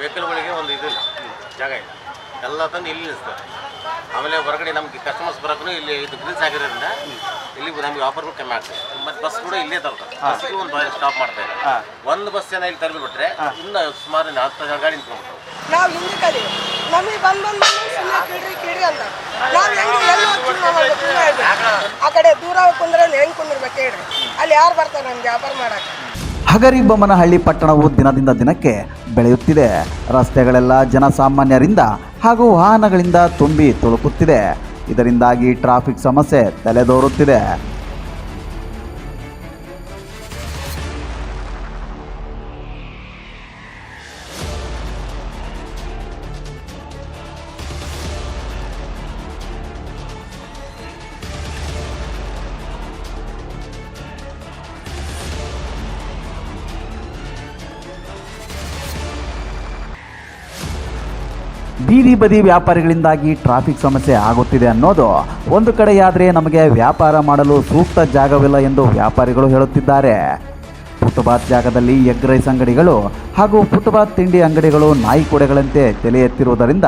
ವೆಹಿಕಲ್ಗಳಿಗೆ ಒಂದು ಇದಿಲ್ಲ ಜಾಗ ಇಲ್ಲ. ಎಲ್ಲ ತಂದು ಇಲ್ಲಿ ನಿಲ್ಲಿಸ್ತಾರೆ ಆಮೇಲೆ ಹೊರಗಡೆ ನಮ್ಗೆ ಕಸ್ಟಮರ್ಸ್ ಬರೋಕ್ಕೂ ಇಲ್ಲಿ ಇದು ಗ್ರೀಸ್ ಆಗಿರೋದ್ರಿಂದ ಇಲ್ಲಿ ನಮಗೆ ಆಫರ್ಗಳು ಕಮ್ಮಿ ಆಗ್ತದೆ. ಮತ್ತು ಬಸ್ ಕೂಡ ಇಲ್ಲೇ ತರ್ತಾರೆ ಬಸ್ಸಿಗೆ ಒಂದು ಸ್ಟಾಪ್ ಮಾಡ್ತಾ ಇಲ್ಲ ಒಂದು ಬಸ್ ಜನ ಇಲ್ಲಿ ತರಬಿಟ್ರೆ ಇನ್ನು ಸುಮಾರು ಹತ್ತು ಗಾಡಿ ನಿಂತ್ಕೊಂಡ್ಬಿಟ್ಟು ನಾವು ಹಿಂದಕ್ಕೆ ನಮಗೆ ಬಂದ್ ಬಂದ್ ಕಿಡ್ರಿ ಕಿಡ್ರಿ ಅಂತ ನಾವು ಹೆಂಗೆ ಎಲ್ಲಿ. ಆ ಕಡೆ ದೂರ ಹೋಗಿ ಕುಂದ್ರೆ ಹೆಂಗೆ ಕುಂದಿರ್ಬೇಕು ಹೇಳ್ರಿ. ಅಲ್ಲಿ ಯಾರು ಬರ್ತಾರೆ ನಮ್ಗೆ ವ್ಯಾಪಾರ ಮಾಡಕ್ಕೆ? ಹಗರಿಬೊಮ್ಮನಹಳ್ಳಿ ಪಟ್ಟಣವು ದಿನದಿಂದ ದಿನಕ್ಕೆ ಬೆಳೆಯುತ್ತಿದೆ. ರಸ್ತೆಗಳೆಲ್ಲ ಜನಸಾಮಾನ್ಯರಿಂದ ಹಾಗೂ ವಾಹನಗಳಿಂದ ತುಂಬಿ ತುಳುಕುತ್ತಿದೆ. ಇದರಿಂದಾಗಿ ಟ್ರಾಫಿಕ್ ಸಮಸ್ಯೆ ತಲೆದೋರುತ್ತಿದೆ. ಬೀದಿ ಬದಿ ವ್ಯಾಪಾರಿಗಳಿಂದಾಗಿ ಟ್ರಾಫಿಕ್ ಸಮಸ್ಯೆ ಆಗುತ್ತಿದೆ ಅನ್ನೋದು ಒಂದು ಕಡೆಯಾದರೆ ನಮಗೆ ವ್ಯಾಪಾರ ಮಾಡಲು ಸೂಕ್ತ ಜಾಗವಿಲ್ಲ ಎಂದು ವ್ಯಾಪಾರಿಗಳು ಹೇಳುತ್ತಿದ್ದಾರೆ. ಫುಟ್ಪಾತ್ ಜಾಗದಲ್ಲಿ ಎಗ್ ರೈಸ್ ಅಂಗಡಿಗಳು ಹಾಗೂ ಫುಟ್ಬಾತ್ ತಿಂಡಿ ಅಂಗಡಿಗಳು ನಾಯಿ ಕೊಡೆಗಳಂತೆ ತಲೆ ಎತ್ತಿರುವುದರಿಂದ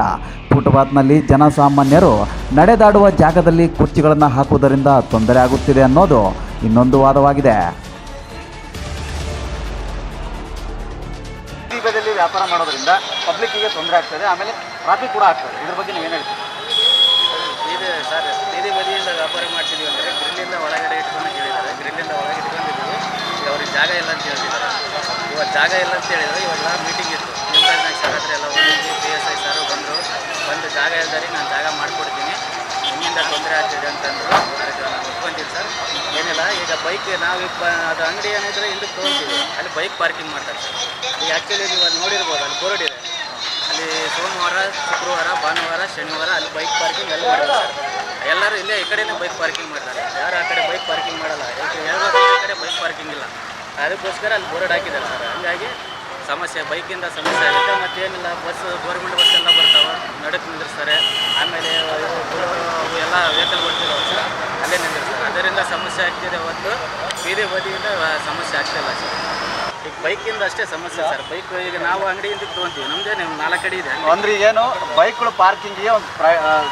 ಫುಟ್ಪಾತ್ನಲ್ಲಿ ಜನಸಾಮಾನ್ಯರು ನಡೆದಾಡುವ ಜಾಗದಲ್ಲಿ ಕುರ್ಚಿಗಳನ್ನು ಹಾಕುವುದರಿಂದ ತೊಂದರೆ ಆಗುತ್ತಿದೆ ಅನ್ನೋದು ಇನ್ನೊಂದು ವಾದವಾಗಿದೆ. ವ್ಯಾಪಾರ ಮಾಡೋದ್ರಿಂದ ಪಬ್ಲಿಕ್ಕಿಗೆ ತೊಂದರೆ ಆಗ್ತದೆ. ಆಮೇಲೆ ಟ್ರಾಫಿಕ್ ಕೂಡ ಆಗ್ತದೆ. ಇದ್ರ ಬಗ್ಗೆ ನೀವು ಏನು ಹೇಳ್ತೀರಿ? ಇದೆ ಸರ್ ಬೀದಿ ಬದಿಯಿಂದ ವ್ಯಾಪಾರ ಮಾಡ್ತಿದ್ದೀವಿ ಅಂದರೆ ಗ್ರಿಲ್ಲಿಂದ ಒಳಗಡೆ ಇಟ್ಕೊಂಡು ಹೇಳಿದ್ದಾರೆ ಗ್ರಿಲ್ಲಿಂದ ಒಳಗೆ ಇಟ್ಕೊಂಡಿದ್ದೀವಿ. ಅವ್ರಿಗೆ ಜಾಗ ಇಲ್ಲ ಅಂತ ಹೇಳ್ತಿದ್ದಾರೆ ಇವಾಗ ಜಾಗ ಇಲ್ಲ ಅಂತ ಹೇಳಿದ್ರೆ ಇವಾಗ ಮೀಟಿಂಗ್ ಇತ್ತು. ನಿಮ್ಗೆ ಸರ್ ಹತ್ರ ಎಲ್ಲ ಹೋಗಿ ಪಿ ಎಸ್ ಐ ಸರ್ ಬಂದರು ಬಂದು ಜಾಗ ಇಲ್ದಾರಿ ನಾನು ಜಾಗ ಮಾಡಿಕೊಡ್ತೀನಿ. ನಿಮ್ಮಿಂದ ತೊಂದರೆ ಆಗ್ತಿದೆ ಅಂತಂದ್ರು ಅದಕ್ಕೆ ನಾನು ಒಪ್ಕೊಂತೀನಿ ಸರ್. ಏನಿಲ್ಲ, ಈಗ ಬೈಕ್ ನಾವು ಅದು ಅಂಗಡಿ ಏನಿದ್ರೆ ಹಿಂದಕ್ಕೆ ತೊಗೊಳ್ತೀವಿ ಅಲ್ಲಿ ಬೈಕ್ ಪಾರ್ಕಿಂಗ್ ಮಾಡ್ತಾರೆ ಸರ್. ಈಗ ಆ್ಯಕ್ಚುಲಿ ನೀವು ಅಲ್ಲಿ ನೋಡಿರ್ಬೋದು, ಅಲ್ಲಿ ಬೋರ್ಡ್ ಇದೆ. ಅಲ್ಲಿ ಸೋಮವಾರ, ಶುಕ್ರವಾರ, ಭಾನುವಾರ, ಶನಿವಾರ ಅಲ್ಲಿ ಬೈಕ್ ಪಾರ್ಕಿಂಗ್ ಎಲ್ಲ ಮಾಡೋದು ಎಲ್ಲರೂ ಇಲ್ಲೇ ಈ ಕಡೆನೇ ಬೈಕ್ ಪಾರ್ಕಿಂಗ್ ಮಾಡ್ತಾರೆ. ಯಾರು ಆ ಕಡೆ ಬೈಕ್ ಪಾರ್ಕಿಂಗ್ ಮಾಡಲ್ಲ. ಯಾಕೆ ಈ ಕಡೆ ಬೈಕ್ ಪಾರ್ಕಿಂಗ್ ಇಲ್ಲ. ಅದಕ್ಕೋಸ್ಕರ ಅಲ್ಲಿ ಬೋರ್ಡ್ ಹಾಕಿದ್ದಾರೆ ಸರ್. ಹಂಗಾಗಿ ಸಮಸ್ಯೆ ಬೈಕಿಂದ ಸಮಸ್ಯೆ ಆಗುತ್ತೆ. ಮತ್ತೇನಿಲ್ಲ ಬಸ್ ಗೌರ್ಮೆಂಟ್ ಬಸ್ ಎಲ್ಲ ಬರ್ತಾವೆ. ನಡಕ್ಕೆ ನಿಂದಿರ್ತಾರೆ. ಆಮೇಲೆ ಎಲ್ಲ ವೆಹಿಕಲ್ ಬರ್ತಿದ್ದಾವೆ ಸರ್. ಅಲ್ಲೇ ನಿಂದಿರ್ತಾರೆ. ಅದರಿಂದ ಸಮಸ್ಯೆ ಆಗ್ತಿದೆ. ಒಂದು ಬೀದಿ ಬದಿಯಿಂದ ಸಮಸ್ಯೆ ಆಗ್ತಿಲ್ಲ ಸರ್. ಈಗ ಬೈಕಿಂದ ಅಷ್ಟೇ ಸಮಸ್ಯೆ ಸರ್. ಬೈಕ್ ಈಗ ನಾವು ಅಂಗಡಿಯಿಂದ ತೊಗೊಂತೀವಿ. ನಮ್ದೇ ನೀವು ನಾಲ್ಕು ಅಡಿ ಇದೆ. ಅಂದ್ರೆ ಏನು ಬೈಕ್ಗಳು ಪಾರ್ಕಿಂಗ್ಗೆ ಒಂದು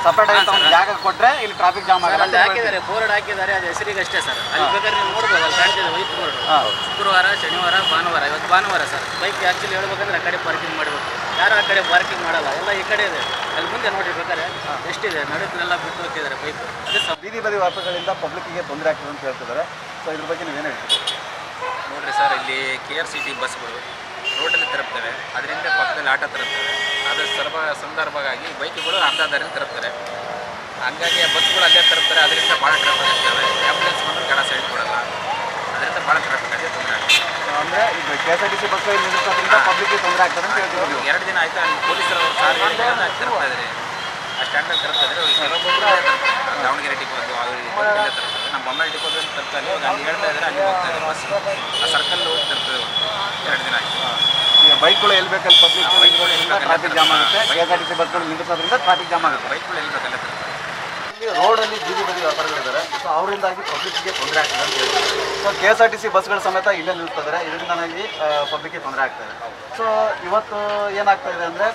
ಸಪರೇಟ್ ಆಗಿ ಒಂದು ಜಾಗ ಕೊಟ್ರೆ ಇಲ್ಲಿ ಟ್ರಾಫಿಕ್ ಜಾಮ್ ಆಗಲ್ಲ ಅಲ್ಲಿ ಹಾಕಿದ್ದಾರೆ. ಬೋರ್ಡ್ ಹಾಕಿದ್ದಾರೆ. ಅದು ಹೆಸರಿಗೆ ಅಷ್ಟೇ ಸರ್ ಅಲ್ಲಿ ಬೇಕಾದ್ರೆ ನೀವು ನೋಡ್ಬೋದು. ಅಲ್ಲಿ ಕಾಣ್ತಿದೆ ವೈಟ್ ಬೋರ್ಡ್ ಶುಕ್ರವಾರ ಶನಿವಾರ ಭಾನುವಾರ. ಇವತ್ತು ಭಾನುವಾರ ಸರ್ ಬೈಕ್ ಆ್ಯಕ್ಚುಲಿ ಹೇಳ್ಬೇಕಂದ್ರೆ ಆ ಕಡೆ ಪಾರ್ಕಿಂಗ್ ಮಾಡಬೇಕು. ಯಾರು ಆ ಕಡೆ ಪಾರ್ಕಿಂಗ್ ಮಾಡಲ್ಲ. ಎಲ್ಲ ಈ ಕಡೆ ಇದೆ. ಅಲ್ಲಿ ಮುಂದೆ ನೋಡಿ ಬೇಕಾದ್ರೆ ಎಷ್ಟಿದೆ. ನಡುಕನೆಲ್ಲ ಬಿಟ್ಟು ಹೋಗ್ತಿದ್ದಾರೆ ಬೈಕ್ ಅದೇ ಬೀದಿ ಬದಿ ವ್ಯಾಪಾರಗಳಿಂದ ಪಬ್ಲಿಕ್ಕಿಗೆ ತೊಂದರೆ ಆಗ್ತದೆ ಅಂತ ಹೇಳ್ತಿದ್ದಾರೆ. ಸೊ ಇದ್ರ ಬಗ್ಗೆ ನೀವೇನು ಹೇಳ್ತೀರಿ? ನೋಡ್ರಿ ಸರ್ ಇಲ್ಲಿ ಕೆ ಆರ್ ಸಿ ಟಿ ಬಸ್ಗಳು ರೋಡಲ್ಲಿ ತರುತ್ತವೆ ಅದರಿಂದ ಪಕ್ಕದಲ್ಲಿ ಆಟೋ ತರುತ್ತವೆ ಅದರ ಸರ್ವ ಸಂದರ್ಭವಾಗಿ ಬೈಕ್ಗಳು ಅರ್ಧ ದಾರಿಯಲ್ಲಿ ತರುತ್ತಾರೆ ಹಂಗಾಗಿ ಆ ಬಸ್ಗಳು ಅಲ್ಲೇ ತರುತ್ತಾರೆ ಅದರಿಂದ ಭಾಳ ಟ್ರಾಫಿಕ್ ಆಗ್ತವೆ. ಆ್ಯಂಬುಲೆನ್ಸ್ ಬಂದರೂ ಕಡ ಸೈಡ್ ಕೊಡಲ್ಲ. ಅದರಿಂದ ಭಾಳ ಟ್ರಾಫಿಕ್ ಆಗಿದೆ ತೊಂದರೆ ಆಗ್ತದೆ. ಅಂದ್ರೆ ಈಗ K S R T C bus ಪಬ್ಲಿಕ್ಗೆ ತೊಂದರೆ ಆಗ್ತದೆ ಅಂತ ಎರಡು ದಿನ ಆಯಿತು ಅಲ್ಲಿ ಪೊಲೀಸರು ತರ್ತಾ ಇದ್ದಾರೆ ಆ ಸ್ಟ್ಯಾಂಡಲ್ಲಿ ತರ್ತಾ ಇದ್ದಾರೆ ಕೆಲವೊಬ್ಬರು ದಾವಣಗೆರೆ ಟಿಕ್ ಬಂದು ಅವ್ರು ತರ್ತಾರೆ ನಮ್ಮ ಬೊಮ್ಮೆ ಡಿಪೋದಲ್ಲಿ ತರ್ತಾರೆ ಇವಾಗ ಅಲ್ಲಿ ಹೇಳ್ತಾ ಇದ್ದಾರೆ ಅಲ್ಲಿ ಹೋಗ್ತಾ ಇದ್ದಾರೆ ವಾಸಿ. ಆ ಸರ್ಕಲ್ ಹೋಗಿ ತರ್ತದೆ ಎರಡು ದಿನ ಆಯಿತು. ಈಗ ಬೈಕ್ಗಳು ಎಲ್ಲಿ ಬೇಕಲ್ಲಿ ಪಬ್ಲಿಕ್ ಬೈಕ್ಗಳು ಎಲ್ಲಿ ಬೇಕಲ್ಲಿ ಟ್ರಾಫಿಕ್ ಜಾಮ್ ಆಗುತ್ತೆ. K S R T C ಬಸ್ಗಳು ನಿಲ್ಲಿಸೋದ್ರಿಂದ ಟ್ರಾಫಿಕ್ ಜಾಮ್ ಆಗುತ್ತೆ. ಬೈಕ್ಗಳು ಎಲ್ಲಿ ಬೇಕಲ್ಲ ಇಲ್ಲಿ ರೋಡಲ್ಲಿ ಬೀದಿ ಬದಿ ವ್ಯಾಪಾರಿಗಳಿದ್ದಾರೆ ಸೊ ಅವರಿಂದಾಗಿ ಪಬ್ಲಿಕ್ಗೆ ತೊಂದರೆ ಆಗ್ತದೆ ಅಂತ ಹೇಳ್ತಾರೆ. So K S R T C ಬಸ್ಗಳ ಸಮೇತ ಇಲ್ಲೇ ನಿಲ್ತಿದ್ದಾರೆ ನನಗೆ ಪಬ್ಲಿಕ್ಗೆ ತೊಂದರೆ ಆಗ್ತದೆ ಸೊ ಇವತ್ತು ಏನಾಗ್ತಾ ಇದೆ ಅಂದರೆ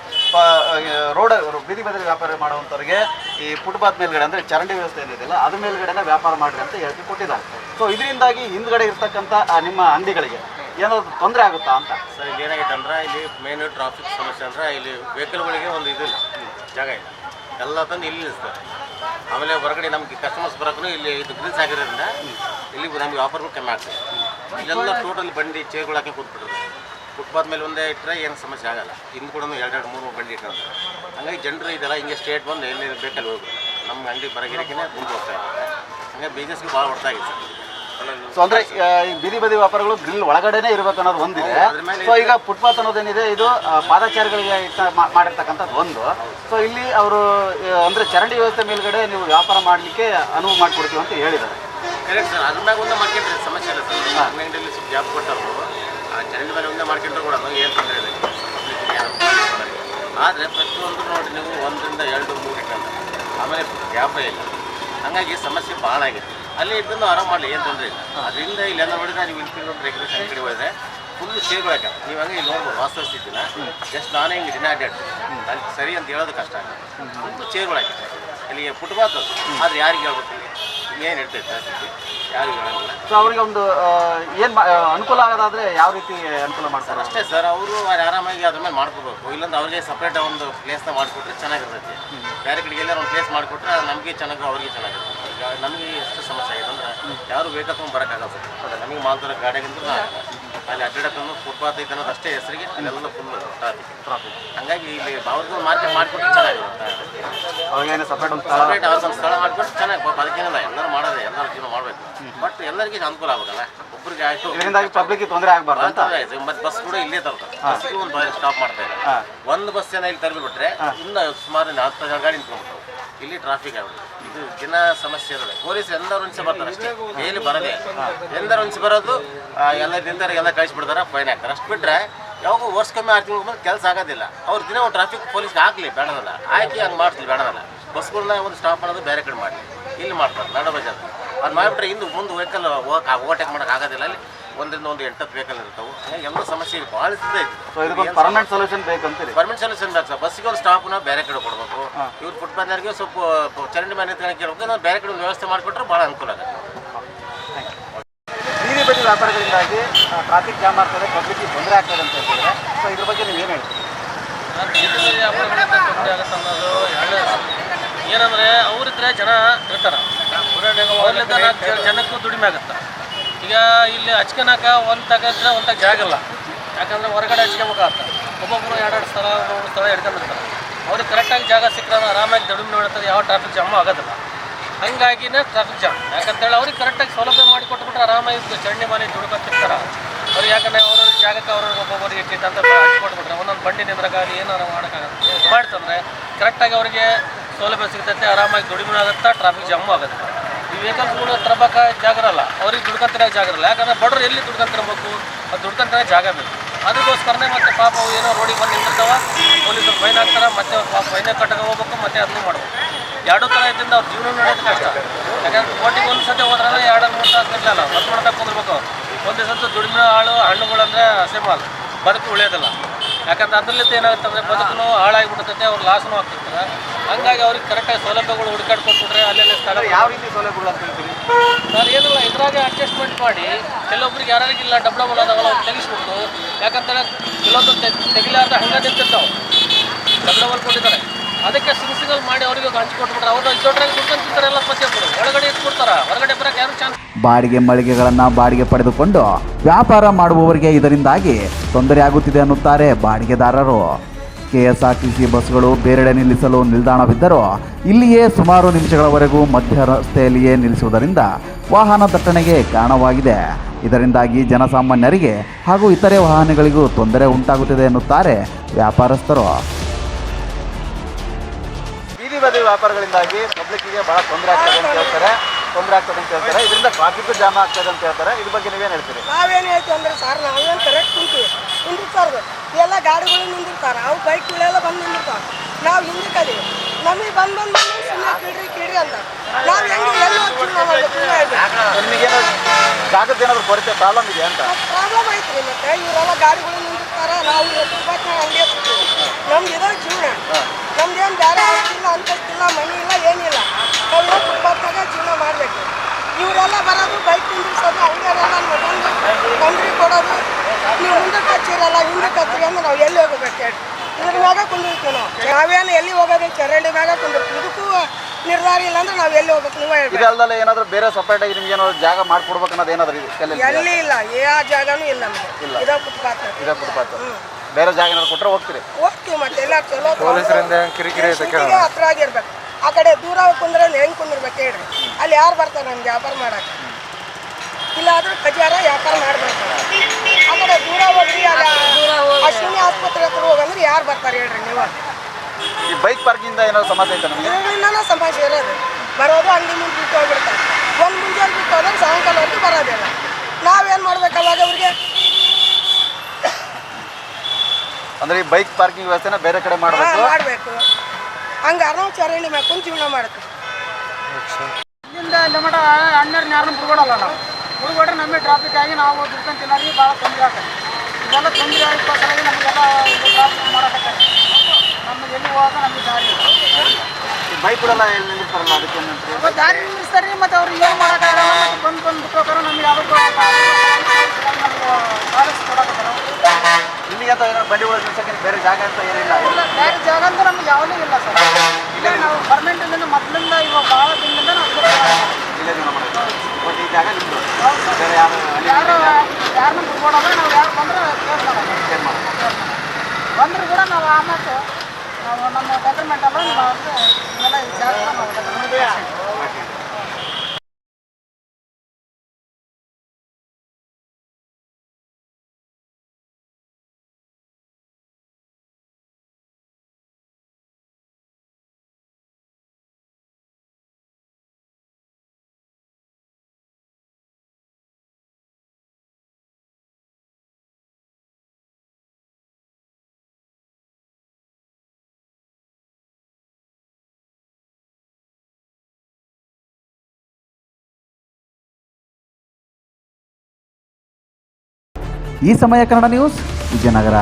ರೋಡ್ ಬೀದಿ ಬದಲಿ ವ್ಯಾಪಾರ ಮಾಡುವಂಥವ್ರಿಗೆ ಈ ಫುಟ್ಪಾತ್ ಮೇಲ್ಗಡೆ ಅಂದರೆ ಚರಂಡಿ ವ್ಯವಸ್ಥೆ ಏನಿದೆಯಲ್ಲ ಅದ್ರ ಮೇಲ್ಗಡೆನೇ ವ್ಯಾಪಾರ ಮಾಡಿರಿ ಅಂತ ಹೇಳಿ ಕೊಟ್ಟಿದ್ದಾರೆ. ಸೊ ಇದರಿಂದಾಗಿ ಹಿಂದ್ಗಡೆ ಇರ್ತಕ್ಕಂಥ ನಿಮ್ಮ ಅಂಗಡಿಗಳಿಗೆ ಏನಾದ್ರು ತೊಂದರೆ ಆಗುತ್ತಾ ಅಂತ? ಸರ್ ಇಲ್ಲಿ ಏನಾಗೈತೆ ಅಂದ್ರೆ ಇಲ್ಲಿ ಮೇನ್ ಟ್ರಾಫಿಕ್ ಸಮಸ್ಯೆ ಅಂದ್ರೆ ಇಲ್ಲಿ ವೆಹಿಕಲ್ಗಳಿಗೆ ಒಂದು ಇದಿಲ್ಲ ಜಾಗ ಇಲ್ಲ. ಎಲ್ಲ ತಂದು ಇಲ್ಲಿ ನಿಲ್ಲಿಸ್ತಾರೆ ಆಮೇಲೆ ಹೊರಗಡೆ ನಮ್ಗೆ ಕಸ್ಟಮರ್ಸ್ ಬರೋಕ್ಕೂ ಇಲ್ಲಿ ಇದು ಗ್ರೀಸ್ ಆಗಿರೋದ್ರಿಂದ ಇಲ್ಲಿ ನಮಗೆ ಆಫರ್ಗಳು ಕಮ್ಮಿ ಆಗ್ತದೆ. ಇಲ್ಲೆಲ್ಲ ಟೋಟಲ್ ಬಂಡಿ ಚೇರ್ಗಳು ಹಾಕಿ ಕೂತ್ಬಿಟ್ಟಿದೆ ಫುಟ್ಪಾತ್ ಮೇಲೆ ಒಂದೇ ಇಟ್ಟರೆ ಏನು ಸಮಸ್ಯೆ ಆಗಲ್ಲ. ಹಿಂದೆ ಕೂಡ ಎರಡೆರಡು ಮೂರು ಮೂರು ಬಂಡಿ ಇಟ್ಕೊಂಡು. ಹಂಗಾಗಿ ಜನರು ಇದೆಲ್ಲ ಹಿಂಗೆ ಸ್ಟೇಟ್ ಬಂದು ಎಲ್ಲಿ ಬೇಕಲ್ಲಿ ಹೋಗ್ಬಿಟ್ಟು ನಮ್ಮ ಅಂಗಡಿ ಬರಗಿರಕ್ಕೆ ಮುಂದೆ ಹೋಗ್ತಾ ಇದ್ದಾರೆ. ಹಂಗಾಗಿ ಬಿಸ್ನೆಸ್ಗೆ ಭಾಳ ಹೊಡ್ತಾ ಇದೆ. ಸೊ ಅಂದರೆ ಈ ಬೀದಿ ಬದಿ ವ್ಯಾಪಾರಗಳು ಗ್ರಿಲ್ ಒಳಗಡೆನೆ ಇರಬೇಕು ಅನ್ನೋದು ಒಂದಿದೆ. ಸೊ ಈಗ ಫುಟ್ಪಾತ್ ಅನ್ನೋದೇನಿದೆ ಇದು ಪಾದಾಚಾರಿಗಳಿಗೆ ಮಾಡಿರ್ತಕ್ಕಂಥದ್ದು ಒಂದು. ಸೊ ಇಲ್ಲಿ ಅವರು ಅಂದರೆ ಚರಂಡಿ ವ್ಯವಸ್ಥೆ ಮೇಲ್ಗಡೆ ನೀವು ವ್ಯಾಪಾರ ಮಾಡಲಿಕ್ಕೆ ಅನುವು ಮಾಡಿಕೊಡ್ತೀವಿ ಅಂತ ಹೇಳಿದ್ದಾರೆ. ಕರೆಕ್ಟ್ ಸರ್ ಅದ್ರ ಮ್ಯಾಗ ಒಂದೇ ಮಾರ್ಕೆಟ್ ಸಮಸ್ಯೆ ಇಲ್ಲ ಸರ್ ಅಂಗಡಿಯಲ್ಲಿ ಸ್ವಲ್ಪ ಜಾಬ್ ಕೊಟ್ಟರು ಆ ಚರಂಡಿ ಮೇಲೆ ಒಂದೇ ಮಾಡ್ಕೊಂಡ್ರು ಕೂಡ ಏನು ತೊಂದರೆ ಇಲ್ಲ. ಆದರೆ ಪ್ರತಿಯೊಂದು ನೋಡಿ ನೀವು ಒಂದರಿಂದ ಎರಡು, ಮೂರು ಇಟ್ಕೊಂಡು ಆಮೇಲೆ ಗ್ಯಾಪೇ ಇಲ್ಲ. ಹಾಗಾಗಿ ಸಮಸ್ಯೆ ಭಾಳ ಆಗಿದೆ. ಅಲ್ಲಿ ಇದ್ದನ್ನು ಆರಾಮ ಮಾಡಲಿ, ಏನು ತೊಂದರೆ ಇಲ್ಲ. ಅದರಿಂದ ಇಲ್ಲೆಲ್ಲ ನೋಡಿದ್ರೆ ನೀವು ಇಲ್ಲಿ ರೆಗ್ಯುಲೇಷನ್ ಕಡೆ ಹೋದರೆ ಫುಲ್ ಚೇರ್ಗಳಾಕ ನೀವು ಹಂಗೆ ಇಲ್ಲಿ ನೋಡ್ಬೋದು ವಾಸ್ತವ ಸ್ಥಿತಿನ ಜಸ್ಟ್ ನಾನೇ ಹಿಂಗೆ ದಿನ ಅಡ್ಡಾಡ್ತೀನಿ ಅಲ್ಲಿ ಸರಿ ಅಂತ ಹೇಳೋದು ಕಷ್ಟ ಆಗುತ್ತೆ ಫುಲ್ ಚೇರ್ಗಳಾಕ ಇಲ್ಲಿ ಫುಟ್ಪಾತ್ ಅದು. ಆದರೆ ಯಾರಿಗೆ ಹೇಳ್ಬೇಕು ಇಲ್ಲಿ? ಏನು ಇರ್ತೈತೆ? ಪರಿಸ್ಥಿತಿ ಯಾರಿಗೂ ಸೊ ಅವ್ರಿಗೆ ಒಂದು ಏನು ಅನುಕೂಲ ಆಗೋದಾದ್ರೆ ಯಾವ ರೀತಿ ಅನುಕೂಲ ಮಾಡ್ತಾರೆ? ಅಷ್ಟೇ ಸರ್, ಅವರು ಆರಾಮಾಗಿ ಅದ್ರ ಮೇಲೆ ಮಾಡ್ಕೋಬೇಕು. ಇಲ್ಲಂದ್ರೆ ಅವ್ರಿಗೆ ಸಪ್ರೇಟ್ ಒಂದು ಪ್ಲೇಸ್ನ ಮಾಡಿಕೊಟ್ರೆ ಚೆನ್ನಾಗಿರ್ತೈತಿ. ಬೇರೆ ಕಡೆಗೆ ಎಲ್ಲಾರು ಒಂದು ಪ್ಲೇಸ್ ಮಾಡಿಕೊಟ್ರೆ ನಮಗೆ ಚೆನ್ನಾಗಿ, ಅವ್ರಿಗೆ ಚೆನ್ನಾಗಿರುತ್ತೆ. ಈಗ ನಮಗೆ ಎಷ್ಟು ಸಮಸ್ಯೆ ಆಗಿದೆ ಅಂದ್ರೆ, ಯಾರು ಬೇಕಾಕೊಂಡು ಬರೋಕ್ಕಾಗಲ್ಲ. ಸರ್ ನಮಗೆ ಮಾಲ್ತರ ಗಾಡಿಗಿಂತ ಅಲ್ಲಿ ಅಡ್ಡಾಡಕ್ಕೂ ಫುಟ್ಪಾತ್ ಐತೆ ಅನ್ನೋದು ಅಷ್ಟೇ ಹೆಸರಿಗೆ ಅಲ್ಲೆಲ್ಲ ಫುಲ್ ಟ್ರಾಫಿಕ್ ಟ್ರಾಫಿಕ್ ಹಂಗಾಗಿ ಇಲ್ಲಿ ಬಾವರ್ಗೂ ಮಾರ್ಕೆಟ್ ಮಾಡ್ಕೊಟ್ಟು ಚೆನ್ನಾಗಿರುತ್ತೆ ಅವ್ರಿಗೇನು ಸಪ್ರೇಟ್ ಒಂದು ಸ್ಥಳ. ಸಪ್ರೇಟ್ ಅವ್ರಿಗೊಂದು ಸ್ಥಳ ಮಾಡಿಕೊಟ್ರೆ ಚೆನ್ನಾಗಿ ಅದಕ್ಕೇನಿಲ್ಲ ಎಲ್ಲರೂ ಮಾಡೋದೇ ಎಲ್ಲರೂ ಜೀವನ ಮಾಡಬೇಕು. ಬಟ್ ಎಲ್ಲರಿಗೂ ಅನುಕೂಲ ಆಗಬೇಕಲ್ಲ. ಒಬ್ಬರಿಗೆ ಆಯಿತು. ಇದರಿಂದಾಗಿ ಪಬ್ಲಿಕ್ಗೆ ತೊಂದರೆ ಆಗಬಾರ್ದು ಅಂತ? ಮತ್ತೆ ಬಸ್ ಕೂಡ ಇಲ್ಲೇ ತರ್ತಾರೆ ಬಸ್ಸಿಗೆ ಒಂದು ಸ್ಟಾಪ್ ಮಾಡ್ತಾ ಇದೆ ಒಂದು ಬಸ್ ಜನ ಇಲ್ಲಿ ತರಬಿಟ್ರೆ ಇನ್ನು ಸುಮಾರು ಹತ್ತು ಗಾಡಿ ನಿಂತ್ಕೊಂಡ್ಬಿಟ್ಟು ಇಲ್ಲಿ ಟ್ರಾಫಿಕ್ ಆಗ್ಬಿಡುತ್ತೆ ಇದು ದಿನ ಸಮಸ್ಯೆ ಇರೋದು ಪೊಲೀಸ್ ಎಲ್ಲರೂ ಒಂದ್ಸ ಬರ್ತಾರೆ ಅಷ್ಟೇ. ಏನು ಬರೋದೇ ಎಲ್ಲರೂ ಒಂದ್ಸ ಬರೋದು ಎಲ್ಲ ನಿಂತಾರೆ ಎಲ್ಲ ಕಳಿಸ್ಬಿಡ್ತಾರೆ ಫೈನ್ ಹಾಕ್ತಾರೆ ಅಷ್ಟು ಬಿಟ್ಟರೆ ಯಾವಾಗ ವರ್ಷ ಕಮ್ಮಿ ಆರು ತಿಂಗಳು ಬಂದು ಕೆಲಸ ಆಗೋದಿಲ್ಲ. ಅವ್ರು ದಿನ ಒಂದು ಟ್ರಾಫಿಕ್ ಪೊಲೀಸ್ಗೆ ಹಾಕಲಿ ಬೇಡದಲ್ಲ. ಹಾಕಿ ಹಂಗೆ ಮಾಡಿಸ್ಲಿ ಬೇಡದಲ್ಲ. ಬಸ್ಗಳನ್ನ ಒಂದು ಸ್ಟಾಪ್ ಮಾಡೋದು ಬೇರೆ ಕಡೆ ಮಾಡಲಿ. ಇಲ್ಲಿ ಮಾಡ್ತಾರೆ ನಡ ಬಜಾರ್ ಅದು ಮಾಡಿಬಿಟ್ರೆ ಇಂದು ಮುಂದೆ ವೆಹಿಕಲ್ ಹೋಗಕ್ಕೆ ಓವರ್ಟೇಕ್ ಮಾಡೋಕೆ ಆಗೋದಿಲ್ಲ. ಅಲ್ಲಿ ಒಂದರಿಂದ ಒಂದು ಎಂಟತ್ತು ವೆಹಿಕಲ್ ಇರ್ತಾವೆ ಎಲ್ಲ ಸಮಸ್ಯೆ ಭಾಳ ಇದೆ. ಸೊ ಇದಕ್ಕೊಂದು ಪರ್ಮನೆಂಟ್ ಸೊಲ್ಯೂಷನ್ ಬೇಕಂತೀರಿ? ಪರ್ಮನೆಂಟ್ ಸೊಲ್ಯೂಷನ್ ಬೇಕು ಸರ್. ಬಸ್ಸಿಗೆ ಒಂದು ಸ್ಟಾಪ್ನ ಬೇರೆ ಕಡೆ ಕೊಡಬೇಕು. ಇವ್ರು ಫುಟ್ಪಾತ್ನವ್ರಿಗೆ ಸ್ವಲ್ಪ ಚರಂಡಿ ಮನೆ ಹತ್ರ ಕೇಳಬೇಕು. ನಾವು ಬೇರೆ ಕಡೆ ಒಂದು ವ್ಯವಸ್ಥೆ ಮಾಡಿಕೊಟ್ರೆ ಭಾಳ ಅನುಕೂಲ ಆಗುತ್ತೆ. ಬೀದಿ ಬದಿ ವ್ಯಾಪಾರಗಳಿಂದಾಗಿ ಟ್ರಾಫಿಕ್ ಜಾಮ್ ಆಗ್ತದೆ ಪಬ್ಲಿಕ್ಗೆ ತೊಂದರೆ ಆಗ್ತದೆ ಅಂತ ಹೇಳ್ತಿದ್ರೆ ಸೊ ಇದ್ರ ಬಗ್ಗೆ ನೀವು ಏನು ಹೇಳ್ತೀರಿ? ಅನ್ನೋದು ಏನಂದರೆ ಅವರಿದ್ರೆ ಜನ ಇರ್ತಾರೆ ಜನಕ್ಕೂ ದುಡಿಮೆ ಆಗುತ್ತೆ. ಈಗ ಇಲ್ಲಿ ಹಚ್ಕೊಳಕ ಒಂದು ತಗದ್ರೆ ಒಂದು ತಗ ಜಾಗ ಇಲ್ಲ ಯಾಕಂದ್ರೆ ಹೊರಗಡೆ ಹಚ್ಕೊಬೇಕಾಗ್ತದೆ. ಒಬ್ಬೊಬ್ಬರು ಎರಡೆರಡು ಸ್ಥಳ, ಮೂರು ಸ್ಥಳ ಹಿಡ್ಕೊಂಡಿರ್ತಾರೆ ಅವ್ರಿಗೆ ಕರೆಕ್ಟಾಗಿ ಜಾಗ ಸಿಕ್ಕರೆ ಆರಾಮಾಗಿ ದುಡಿಮೆ ನೋಡ್ತಾರೆ ಯಾವ ಟ್ರಾಫಿಕ್ ಜಾಮು ಆಗೋದಿಲ್ಲ ಹಂಗಾಗಿನೇ ಟ್ರಾಫಿಕ್ ಜಾಮ್ ಯಾಕಂತೇಳಿ ಅವ್ರಿಗೆ ಕರೆಕ್ಟಾಗಿ ಸೌಲಭ್ಯ ಮಾಡಿ ಕೊಟ್ಬಿಟ್ರೆ ಆರಾಮಾಗಿ ಚಂಡಿ ಮನೆ ದುಡ್ಕೊತಿರ್ತಾರೆ. ಅವ್ರು ಯಾಕಂದ್ರೆ ಅವ್ರವ್ರ ಜಾಗಕ್ಕೆ ಅವ್ರಿಗೆ ಒಬ್ಬೊಬ್ಬರಿಗೆ ಇಟ್ಟಿದ್ದ ಅಂತ ಕೊಟ್ಬಿಟ್ರೆ ಒಂದೊಂದು ಬಂಡಿ ನಿಂದ್ರಕ್ಕಾಗಲಿ, ಏನಾರು ಮಾಡೋಕ್ಕಾಗತ್ತೆ ಮಾಡ್ತಂದ್ರೆ ಕರೆಕ್ಟಾಗಿ ಅವರಿಗೆ ಸೌಲಭ್ಯ ಸಿಗ್ತೈತೆ, ಆರಾಮಾಗಿ ದುಡಿಮೆ ಆಗುತ್ತೆ ಟ್ರಾಫಿಕ್ ಜಾಮು ಆಗುತ್ತೆ ವೆಹಿಕಲ್ಸ್ಗಳು ತರಬೇಕ ಜಾಗ ಇರಲ್ಲ ಅವ್ರಿಗೆ ದುಡ್ಕೊಂತಾರೆ ಜಾಗ ಇರಲ್ಲ ಯಾಕಂದ್ರೆ ಬಡವ್ರು ಎಲ್ಲಿ ದುಡ್ಕೊಂತಿರ್ಬೇಕು? ಅದು ದುಡ್ಕೊಂತಾರೆ ಜಾಗ ಬೇಕು. ಅದಕ್ಕೋಸ್ಕರನೇ ಮತ್ತೆ ಪಾಪ ಅವು ಏನೋ ರೋಡಿಗೆ ಬಂದು ನಿಂತಿರ್ತಾವ. ಪೊಲೀಸರು ಫೈನ್ ಹಾಕ್ತಾರೆ ಮತ್ತೆ ಪಾಪ ಫೈನೇ ಕಟ್ಟಕ್ಕೆ ಹೋಗ್ಬೇಕು, ಮತ್ತೆ ಅದನ್ನು ಮಾಡ್ಬೇಕು. ಎರಡೂ ಥರ ಇದ್ದಿಂದ ಅವ್ರ ಜೀವನ ನಡೆಯೋದು ಕಷ್ಟ. ಯಾಕಂದ್ರೆ ಕೋಟಿಗೆ ಒಂದು ಸತಿ ಹೋದ್ರೆ ಎರಡು ಮೂರು ತಾಸು ಇರಲಿಲ್ಲ ಬಸ್ ಮಾಡ್ತಾ ಕುಂದಿರ್ಬೇಕು ಒಂದೇ ದಿವಸ ದುಡಿಮೆ ಹಾಳು, ಹಣ್ಣುಗಳಂದ್ರೆ ಹಸೆ ಮಾಲ್. ಬದುಕು ಉಳಿಯೋದಿಲ್ಲ ಯಾಕಂದ್ರೆ ಅದರಲ್ಲಿ ಏನಾಗುತ್ತೆ ಅಂದರೆ ಬದುಕು ಹಾಳಾಗಿಬಿಡ್ತೈತೆ, ಅವ್ರು ಲಾಸ್ನೂ ಆಗ್ತಿರ್ತಾರೆ ಹಂಗಾಗಿ ಅವ್ರಿಗೆ ಕರೆಕ್ಟಾಗಿ ಸೌಲಭ್ಯಗಳು ಹುಡುಕಾಡ್ಕೊಟ್ಬಿಟ್ರೆ ಅಲ್ಲೆಲ್ಲ ಸ್ಥಳ ಯಾವ ರೀತಿ ಸೌಲಭ್ಯಗಳು ಅಂತ ಹೇಳ್ತೀವಿ ಸರ್ ಏನಿಲ್ಲ ಇದ್ರಾಗೆ ಅಡ್ಜಸ್ಟ್ಮೆಂಟ್ ಮಾಡಿ ಕೆಲವೊಬ್ರಿಗೆ ಯಾರಿಗಿಲ್ಲ ಡಬ್ ಡಬಲ್ ಅದಾವಲ್ಲ ಅವ್ರು ತೆಗಿಸ್ಬಿಟ್ಟು ಯಾಕಂತಂದ್ರೆ ಕೆಲವೊಂದು ತೆಗ್- ತೆಗಿಲಾರ್ದ ಹಂಗೆ ನಿಂತಿರ್ತಾವೆ. ಡಬ್ ಡಬಲ್ ಕೊಟ್ಟಿದ್ದಾರೆ. ಅದಕ್ಕೆ ಸಿಂಗ್ ಸಿಂಗಲ್ ಮಾಡಿ ಅವರಿಗೆ ಹಂಚಿಕೊಟ್ಬಿಟ್ರೆ ಅವ್ರು ದೊಡ್ಡರಾಗಿ ದುಡ್ಕೊಂತಿರ್ತಾರೆ ಎಲ್ಲ ಪ್ರತಿಯೊಬ್ಬರು ಒಳಗಡೆ ಇಟ್ಬಿಡ್ತಾರೆ ಹೊರಗಡೆ ಬರೋಕೆ ಯಾರು ಚಾನ್ಸ್ ಬಾಡಿಗೆ ಮಳಿಗೆಗಳನ್ನು ಬಾಡಿಗೆ ಪಡೆದುಕೊಂಡು ವ್ಯಾಪಾರ ಮಾಡುವವರಿಗೆ ಇದರಿಂದಾಗಿ ತೊಂದರೆ ಆಗುತ್ತಿದೆ ಅನ್ನುತ್ತಾರೆ ಬಾಡಿಗೆದಾರರು. ಕೆಎಸ್ಆರ್ಟಿಸಿ ಬಸ್ಗಳು ಬೇರೆಡೆ ನಿಲ್ಲಿಸಲು ನಿಲ್ದಾಣವಿದ್ದರೂ ಇಲ್ಲಿಯೇ ಸುಮಾರು ನಿಮಿಷಗಳವರೆಗೂ ಮಧ್ಯ ರಸ್ತೆಯಲ್ಲಿಯೇ ನಿಲ್ಲಿಸುವುದರಿಂದ ವಾಹನ ದಟ್ಟಣೆಗೆ ಕಾರಣವಾಗಿದೆ. ಇದರಿಂದಾಗಿ ಜನಸಾಮಾನ್ಯರಿಗೆ ಹಾಗೂ ಇತರೆ ವಾಹನಗಳಿಗೂ ತೊಂದರೆ ಉಂಟಾಗುತ್ತಿದೆ ಎನ್ನುತ್ತಾರೆ ವ್ಯಾಪಾರಸ್ಥರು. ಬೀದಿ ಬದಿ ವ್ಯಾಪಾರಗಳಿಂದಾಗಿ ಪಬ್ಲಿಕ್ಗೆ ಬಹಳ ತೊಂದರೆ ಆಗ್ತದೆ ಅಂತ ಹೇಳ್ತಾರೆ. ತೊಂದರೆ ಆಗ್ತದೆ ಅಂತ ಹೇಳ್ತಾರೆ. ಇದರಿಂದ ಟ್ರಾಫಿಕ್ ಜಾಮ್ ಆಗ್ತದೆ ಅಂತ ಹೇಳ್ತಾರೆ. ಇದ್ರ ಬಗ್ಗೆ ನೀವೇನು ಹೇಳ್ತೀರಿ? ನಾವೇನು ಹೇಳ್ತೀವಿ ಅಂದ್ರೆ ಸರ್ ನಾವೇನು ಕರೆಕ್ಟ್ ಕುಂತೀವಿ ನಿಂದಿರ್ತಾರ್ದು. ಎಲ್ಲ ಗಾಡಿಗಳು ನಿಂದಿರ್ತಾರೆ. ಅವು ಬೈಕ್ಗಳೆಲ್ಲ ಬಂದು ನಿಂದಿರ್ತಾವೆ. ನಾವು ಹಿಂದೆ ಕಲಿ. ನಮಗೆ ಬಂದು ಬಂದು ಬಂದು ಸುಮ್ಮನೆ ಕಿಡ್ರಿ ಕಿಡ್ರಿ ಅಂತ ನಾವು ಹೆಂಗೆ ಎಲ್ಲಿ ಹೋಗ್ತೀವಿ ನಾವು ನಿಮಗೇನೋ ಜಾಗದ ಏನಾದ್ರು ಕೊರತೆ ಪ್ರಾಬ್ಲಮ್ ಇದೆ ಅಂತ? ಪ್ರಾಬ್ಲಮ್ ಐತ್ರಿ ಮತ್ತೆ. ಇವರೆಲ್ಲ ಗಾಡಿಗಳು ನಿಂದಿರ್ತಾರೆ. ನಾವು ಫುಟ್ಪಾತ್ನಾಗ ಹಂಗೆ ನಮ್ದು ಇರೋ ಜೀವನ. ನಮ್ದೇನು ಬೇರೆ ಇಲ್ಲ ಅಂತಸ್ತಿಲ್ಲ ಮನೆ ಇಲ್ಲ ಏನಿಲ್ಲ. ನಾವು ಫುಟ್ಪಾತ್ನಾಗ ಜೀವನ ಮಾಡಬೇಕು. ಇವರೆಲ್ಲ ಬರೋದು ಬೈಕ್ ನಿಲ್ಲಿಸೋದು ಹಂಗೆಲ್ಲ ನೋಡೋದು ತೊಂದ್ರೆ ಕೊಡೋದು ನೀವು ಮುಂದಕ್ಕೆ ಹಚ್ಚಿರಲ್ಲ ಹಿಂದಕ್ಕೆ ಹಚ್ಚಿರಿ ಅಂದ್ರೆ ನಾವು ಎಲ್ಲಿ ಹೋಗ್ಬೇಕು ಹೇಳಿ. ಇದ್ರ ಮ್ಯಾಗ ಕುಂದಿರ್ತೀವಿ ನಾವು. ನಾವೇನು ಎಲ್ಲಿ ಹೋಗೋದು? ಚರಂಡಿ ಮ್ಯಾಗ ಕುಂದಿರ್ತೀವಿ. ಇದಕ್ಕೂ ನಿರ್ಧಾರ ಇಲ್ಲ ಅಂದ್ರೆ ನಾವು ಎಲ್ಲಿ ಹೋಗ್ಬೇಕು ನೀವು ಹೇಳಿ ಇದಲ್ದಲ್ಲ ಏನಾದರೂ ಬೇರೆ ಸಪ್ರೇಟ್ ಆಗಿ ನಿಮ್ಗೆ ಏನಾದ್ರು ಜಾಗ ಮಾಡ್ಕೊಡ್ಬೇಕು ಅನ್ನೋದು ಏನಾದ್ರು ಎಲ್ಲಿ ಇಲ್ಲ. ಯಾವ ಜಾಗನೂ ಇಲ್ಲ ನಮಗೆ. ಇದೇ ಫುಟ್ಪಾತ್ ಇದೆ ಫುಟ್ಪಾತ್ ಬೇರೆ ಜಾಗ ಏನಾದ್ರು ಕೊಟ್ಟರೆ ಹೋಗ್ತೀರಿ? ಹೋಗ್ತೀವಿ ಮತ್ತೆ. ಎಲ್ಲ ಚಲೋ ಪೊಲೀಸರಿಂದ ಕಿರಿಕಿರಿ ಹತ್ರ ಆಗಿರ್ಬೇಕು. ಆ ಕಡೆ ದೂರ ಕುಂದ್ರೆ ಹೆಂಗೆ ಕುಂದಿರ್ಬೇಕು ಹೇಳ್ರಿ. ಅಲ್ಲಿ ಯಾರು ಬರ್ತಾರೆ ನಮ್ಗೆ ವ್ಯಾಪಾರ ಮಾಡಕ್ಕೆ? ಇಲ್ಲ ಆದ್ರೆ ಕಜಾರ ವ್ಯಾಪಾರ ಮಾಡ್ಬೇಕು. ಆ ಕಡೆ ದೂರ ಹೋಗ್ರಿ ಅಲ್ಲಿ ಅಶ್ವಿನಿ ಆಸ್ಪತ್ರೆ ಹತ್ರ ಹೋಗಂದ್ರೆ ಯಾರು ಬರ್ತಾರೆ ಹೇಳ್ರಿ ನೀವು? ಈ ಬೈಕ್ ಪಾರ್ಕಿಂದ ಏನಾದ್ರು ಸಮಸ್ಯೆ ಐತೆ ನಮಗೆ? ಸಮಸ್ಯೆ ಇರೋದು ಬರೋದು ಅಂಗಡಿ ಮುಂದೆ ಬಿಟ್ಟು ಹೋಗ್ಬಿಡ್ತಾರೆ ಒಂದು ಮುಂಜಾನೆ ಬಿಟ್ಟು ಹೋದ್ರೆ ಸಾಯಂಕಾಲವರೆಗೂ ಬರೋದಿಲ್ಲ. ನಾವೇನು ಮಾಡ್ಬೇಕಲ್ಲಾಗ ಅವ್ರಿಗೆ? ಅಂದ್ರೆ ಈ ಬೈಕ್ ಪಾರ್ಕಿಂಗ್ ವ್ಯವಸ್ಥೆನ ಬೇರೆ ಕಡೆ ಮಾಡಬೇಕು. ಮಾಡಬೇಕು. ಹಂಗೆ ಆರಾಮ್ ಚರಂಡಿ ಮ್ಯಾಗ ಕುಂತು ಜೀವನ ಮಾಡ್ತೀವಿ ಇಲ್ಲಿಂದ ಇಲ್ಲಿ ಮಟ ಯಾರನ್ನ ಬಿಡ್ಕೊಡಲ್ಲ ನಾವು. ಬಿಡ್ಕೊಟ್ರೆ ನಮಗೆ ಟ್ರಾಫಿಕ್ ಆಗಿ ನಾವು ದುಡ್ಕೊಂಡು ತಿನ್ನೋರಿಗೆ ಭಾಳ ತೊಂದರೆ ಆಗ್ತದೆ ಇದೆಲ್ಲ ತೊಂದರೆ ಆಗಿದ್ದಕ್ಕೋಸ್ಕರ ನಮಗೆಲ್ಲ ಇದು ಟ್ರಾಫಿಕ್ ಮಾಡೋಕತ್ತೆ ನಮಗೆ ಎಲ್ಲಿ ಹೋಗೋಕೆ ನಮಗೆ ದಾರಿ ಇಲ್ಲ. ಈ ಬೈಕ್ ಬಿಡಲ್ಲ ಎಲ್ಲಿ ನಿಲ್ಲಿಸ್ತಾರಲ್ಲ ಅದಕ್ಕೆ ಏನಂತೀರಿ ಅವಾಗ ದಾರಿ ನಿಲ್ಲಿಸ್ತಾರೆ ರೀ ಮತ್ತು ಅವ್ರು ಏನು ಮಾಡೋಕ್ಕಾಗಲ್ಲ ಮತ್ತು ಬಂದು ಬಂದು ಬಿಟ್ಟೋಕಾರ ನಮಗೆ ಯಾವುದಕ್ಕೂ ನಮಗೆ ಕಾಲೇಜ್ ಕೊಡಕತ್ತಾರ ನಿಮಗೆ ಅಂತ ಏನೋ ಬಂಡಿಗಳು ನಿಲ್ಸಕ್ಕೆ ಬೇರೆ ಜಾಗ ಅಂತ ಏನಿಲ್ಲ ಇಲ್ಲ. ಬೇರೆ ಜಾಗ ಅಂತ ನಮ್ಗೆ ಯಾವುದೂ ಇಲ್ಲ ಸರ್. ಇಲ್ಲ. ನಾವು ಗೌರ್ಮೆಂಟಿಂದ ಮೊದಲಿಂದ ಇವಾಗ ಭಾಳ ದಿನದಿಂದ ನಾವು ಇಲ್ಲೇ ಮಾಡೋದು ಬಟ್ ಈ ಜಾಗ ನಿಮ್ಮದು ಬೇರೆ ಯಾರು ಯಾರು ಯಾರನ್ನ ಬಿಡ್ಬೋಡಲ್ಲ ನಾವು ಯಾರು ಬಂದ್ರೆ ಕೇರ್ ಮಾಡೋದು. ಕೇರ್ ಮಾಡೋದು. ಬಂದರೂ ಕೂಡ ನಾವು ಆಮೇಲೆ ನಾವು ನಮ್ಮ ಅಲ್ಲ ನಾವು ಇವೆಲ್ಲ ಜಾಗ ನಾವು ಈ ಸಮಯ ಕನ್ನಡ ನ್ಯೂಸ್ ವಿಜಯನಗರ.